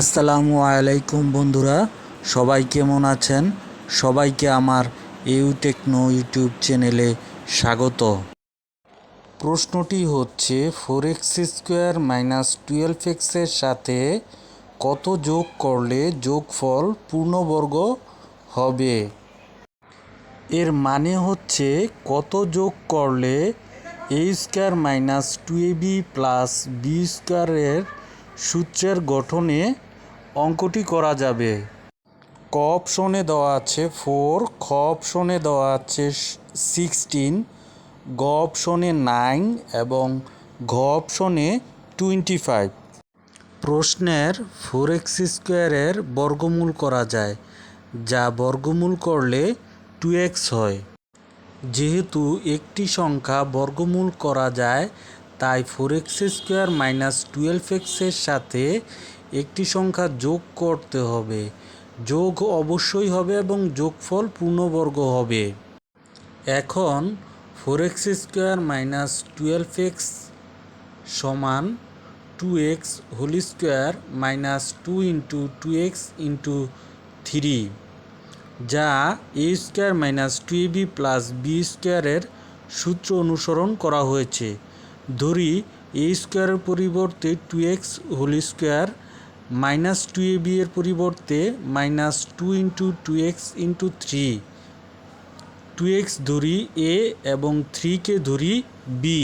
আসসালামু আলাইকুম বন্ধুরা, সবাই কেমন আছেন? সবাইকে আমার ইউ টেকনো ইউটিউব চ্যানেলে স্বাগত। প্রশ্নটি হচ্ছে four X square minus twelve এক্সের সাথে কত যোগ করলে যোগফল পূর্ণবর্গ হবে? এর মানে হচ্ছে, কত যোগ করলে A square minus two A B plus B স্কোয়ারের সূত্রের গঠনে অঙ্কটি করা যাবে। ক অপশনে দেওয়া আছে ফোর, খ অপশনে দেওয়া আছে সিক্সটিন, গ অপশনে নাইন এবং ঘ অপশনে টোয়েন্টি ফাইভ প্রশ্নের ফোর এক্স স্কোয়ারের বর্গমূল করা যায়, যা বর্গমূল করলে টু এক্স হয়। যেহেতু একটি সংখ্যা বর্গমূল করা যায় তাই four X square minus twelve এক্সের সাথে একটি সংখ্যা যোগ করতে হবে। যোগ অবশ্যই হবে এবং যোগফল পূর্ণবর্গ হবে। এখন four X square minus twelve X সমান two X whole square minus two into two X into three যা A square minus two B plus B স্কোয়ারের সূত্র অনুসরণ করা হয়েছে। ধরি এ স্কোয়ারের পরিবর্তে two X whole square minus two A B এর পরিবর্তে minus two into two X into three two X ধরি এ এবং থ্রিকে ধরি বি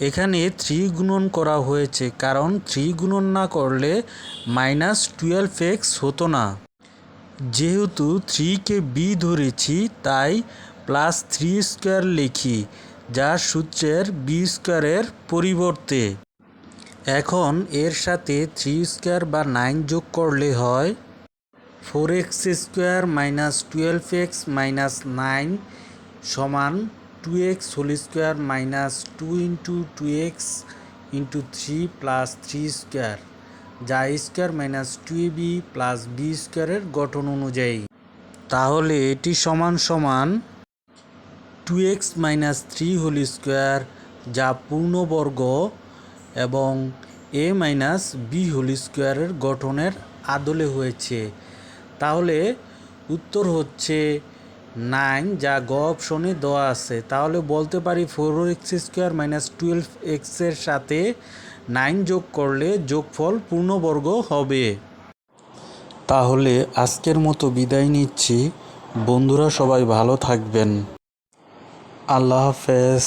এখানে থ্রি গুণন করা হয়েছে কারণ থ্রি গুণন না করলে মাইনাস টুয়েলভ এক্স হতো না। যেহেতু থ্রিকে বি ধরেছি, তাই প্লাস থ্রি স্কোয়ার লিখি। যা সূত্রের বি স্কোয়ারের পরিবর্তে। এখন এর সাথে থ্রি স্কোয়ার বা নাইন যোগ করলে হয় four X square minus twelve X minus nine সমান two X whole square minus two into two X into three plus three square যা square minus two B plus B স্কোয়ারের গঠন অনুযায়ী। তাহলে এটি সমান সমান two X minus three whole square যা পূর্ণবর্গ এবং এ মাইনাস বি হোল স্কোয়ারের গঠনের আদলে হয়েছে। তাহলে উত্তর হচ্ছে নাইন যা গ অপশনে দেওয়া আছে। তাহলে বলতে পারি four X square minus twelve এক্সের সাথে নাইন যোগ করলে যোগফল পূর্ণবর্গ হবে। তাহলে আজকের মতো বিদায় নিচ্ছি। বন্ধুরা সবাই ভালো থাকবেন। আল্লাহ হাফেজ।